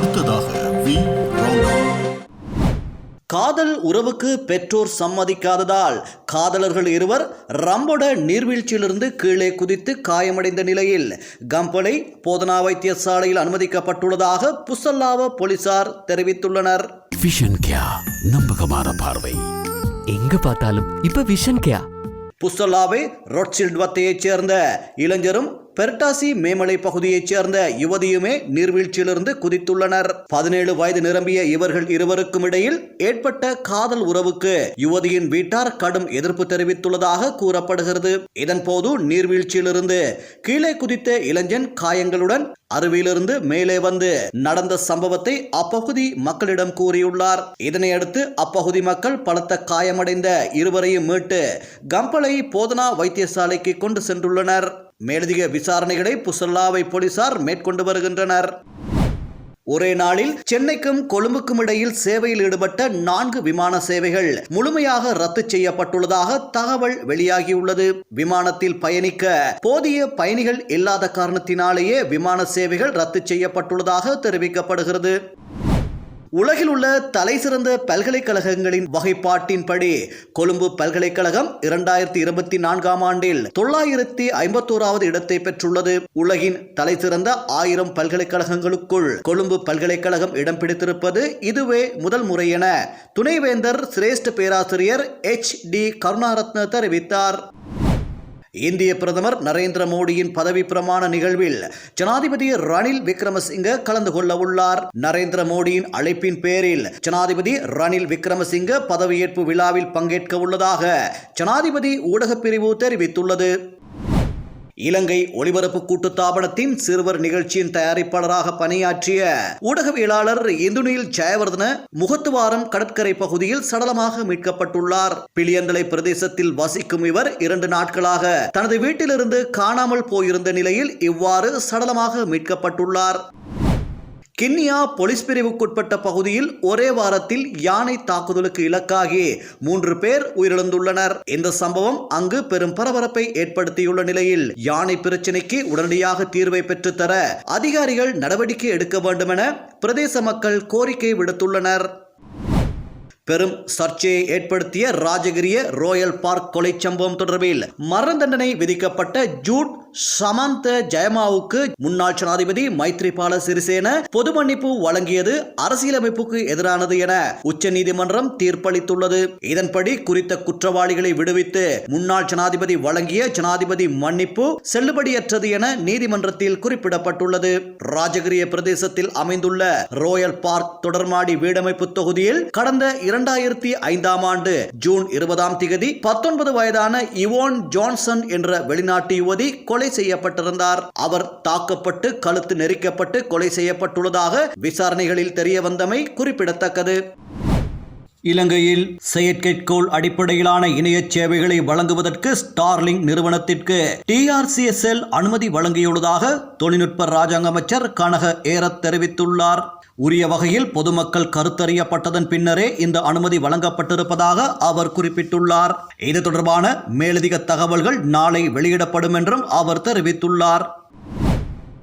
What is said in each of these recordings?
அடுத்ததாக வி. காதல் உறவுக்கு பெற்றோர் சம்மதிக்காததால் காதலர்கள் இருவர் ரம்பொட நீர்வீழ்ச்சியிலிருந்து கீழே குதித்து காயமடைந்த நிலையில் கம்பளை போதனா வைத்தியசாலையில் அனுமதிக்கப்பட்டுள்ளதாக புசல்லாவ போலீசார் தெரிவித்துள்ளனர். விஷன் கியா நம்பகமான பார்வை. எங்க பார்த்தாலும் இப்ப விஷன் கேயா புசல்லாவை ரொட்சில்ட் வத்தையைச் சேர்ந்த இளைஞரும் பெர்டாசி மேமலை பகுதியைச் சேர்ந்த யுவதியுமே நீர்வீழ்ச்சியிலிருந்து குதித்துள்ளனர். பதினேழு வயது நிரம்பிய இவர்கள் இருவருக்கும் இடையில் ஏற்பட்ட காதல் உறவுக்கு யுவதியின் வீட்டார் கடும் எதிர்ப்பு தெரிவித்துள்ளதாக கூறப்படுகிறது. இதன்போது நீர்வீழ்ச்சியிலிருந்து கீழே குதித்த இளைஞன் காயங்களுடன் அருவியிலிருந்து மேலே வந்து நடந்த சம்பவத்தை அப்பகுதி மக்களிடம் கூறியுள்ளார். இதனையடுத்து அப்பகுதி மக்கள் பலத்த காயமடைந்த இருவரையும் மீட்டு கம்பளை போதனா வைத்தியசாலைக்கு கொண்டு சென்றுள்ளனர். மேலதிக விசாரணைகளை புசல்லாவை போலீசார் மேற்கொண்டு வருகின்றனர். ஒரே நாளில் சென்னைக்கும் கொழும்புக்கும் இடையில் சேவையில் ஈடுபட்ட நான்கு விமான சேவைகள் முழுமையாக ரத்து செய்யப்பட்டுள்ளதாக தகவல் வெளியாகியுள்ளது. விமானத்தில் பயணிக்க போதிய பயணிகள் இல்லாத காரணத்தினாலேயே விமான சேவைகள் ரத்து செய்யப்பட்டுள்ளதாக தெரிவிக்கப்படுகிறது. உலகில் உள்ள தலை சிறந்த பல்கலைக்கழகங்களின் வகைப்பாட்டின்படி கொழும்பு பல்கலைக்கழகம் இரண்டாயிரத்தி இருபத்தி நான்காம் ஆண்டில் தொள்ளாயிரத்தி ஐம்பத்தோராவது இடத்தை பெற்றுள்ளது. உலகின் தலை சிறந்த ஆயிரம் பல்கலைக்கழகங்களுக்குள் கொழும்பு பல்கலைக்கழகம் இடம் பிடித்திருப்பது இதுவே முதல் முறை என துணைவேந்தர் சிரேஷ்ட பேராசிரியர் எச் டி கருணாரத்ன தெரிவித்தார். இந்திய பிரதமர் நரேந்திர மோடியின் பதவி பிரமாண நிகழ்வில் ஜனாதிபதி ரணில் விக்ரமசிங்க கலந்து கொள்ள உள்ளார். நரேந்திர மோடியின் அழைப்பின் பேரில் ஜனாதிபதி ரணில் விக்ரமசிங்க பதவியேற்பு விழாவில் பங்கேற்க உள்ளதாக ஜனாதிபதி ஊடகப் பிரிவு தெரிவித்துள்ளது. இலங்கை ஒலிபரப்பு கூட்டுத்தாபனத்தின் சிறுவர் நிகழ்ச்சியின் தயாரிப்பாளராக பணியாற்றிய ஊடகவியலாளர் இந்துனில் ஜெயவர்தன முகத்துவாரம் கடற்கரை பகுதியில் சடலமாக மீட்கப்பட்டுள்ளார். பிளியந்தலை பிரதேசத்தில் வசிக்கும் இவர் இரண்டு நாட்களாக தனது வீட்டிலிருந்து காணாமல் போயிருந்த நிலையில் இவ்வாறு சடலமாக மீட்கப்பட்டுள்ளார். கிண்ணியா போலீஸ் பிரிவுக்குட்பட்ட பகுதியில் ஒரே வாரத்தில் யானை தாக்குதலுக்கு இலக்காகி மூன்று பேர் உயிரிழந்துள்ளனர். இந்த சம்பவம் அங்கு பெரும் பரபரப்பை ஏற்படுத்தியுள்ள நிலையில் யானை பிரச்சினைக்கு உடனடியாக தீர்வை பெற்றுத்தர அதிகாரிகள் நடவடிக்கை எடுக்க வேண்டும் என பிரதேச மக்கள் கோரிக்கை விடுத்துள்ளனர். பெரும் சர்ச்சையை ஏற்படுத்திய ராஜகிரிய ரோயல் பார்க் கொலை சம்பவம் தொடர்பில் மரண தண்டனை விதிக்கப்பட்ட ஜூட் சமந்த ஜெயமாவுக்கு முன்னாள் ஜனாதிபதி மைத்ரிபால சிறிசேன பொது மன்னிப்பு வழங்கியது அரசியலமைப்புக்கு எதிரானது என உச்சநீதிமன்றம் தீர்ப்பளித்துள்ளது. இதன்படி குறித்த குற்றவாளிகளை விடுவித்து முன்னாள் ஜனாதிபதி வழங்கிய ஜனாதிபதி மன்னிப்பு செல்லுபடியற்றது என நீதிமன்றத்தில் குறிப்பிடப்பட்டுள்ளது. ராஜகிரிய பிரதேசத்தில் அமைந்துள்ள ரோயல் பார்க் தொடர்மாடி வீடமைப்பு தொகுதியில் கடந்த இரண்டாயிரத்தி ஐந்தாம் ஆண்டு ஜூன் இருபதாம் திகதி பத்தொன்பது வயதான இவோன் ஜான்சன் என்ற வெளிநாட்டு யுவதி கொலை செய்யப்பட்டிருந்தார். அவர் தாக்கப்பட்டு கழுத்து நெரிக்கப்பட்டு கொலை செய்யப்பட்டுள்ளதாக விசாரணைகளில் தெரிய வந்தமை குறிப்பிடத்தக்கது. இலங்கையில் செயற்கைக்கோள் அடிப்படையிலான இணைய சேவைகளை வழங்குவதற்கு ஸ்டார்லிங் நிறுவனத்திற்கு டிஆர்சிஎஸ்எல் அனுமதி வழங்கியுள்ளதாக தொழில்நுட்ப ராஜாங்க அமைச்சர் கனக ஏரத் தெரிவித்துள்ளார். உரிய வகையில் பொதுமக்கள் கருத்தறியப்பட்டதன் பின்னரே இந்த அனுமதி வழங்கப்பட்டிருப்பதாக அவர் குறிப்பிட்டுள்ளார். இது தொடர்பான மேலதிக தகவல்கள் நாளை வெளியிடப்படும் என்றும் அவர் தெரிவித்துள்ளார்.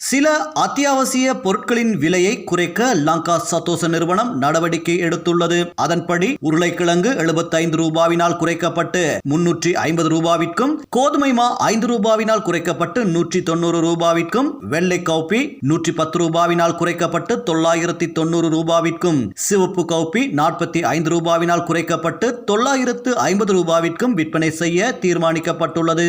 சில அத்தியாவசிய பொருட்களின் விலையை குறைக்க லங்கா சத்தோச நிறுவனம் நடவடிக்கை எடுத்துள்ளது. அதன்படி உருளைக்கிழங்கு 75 ரூபாவினால் குறைக்கப்பட்டு முன்னூற்றி ஐம்பது ரூபாவிற்கும் கோதுமை மா ஐந்து ரூபாவினால் குறைக்கப்பட்டு நூற்றி தொண்ணூறு ரூபாவிற்கும் வெள்ளை கௌப்பி நூற்றி பத்து ரூபாவினால் குறைக்கப்பட்டு தொள்ளாயிரத்தி தொண்ணூறு ரூபாவிற்கும் சிவப்பு கௌப்பி நாற்பத்தி ஐந்து ரூபாவினால் குறைக்கப்பட்டு தொள்ளாயிரத்து ஐம்பது ரூபாவிற்கும் விற்பனை செய்ய தீர்மானிக்கப்பட்டுள்ளது.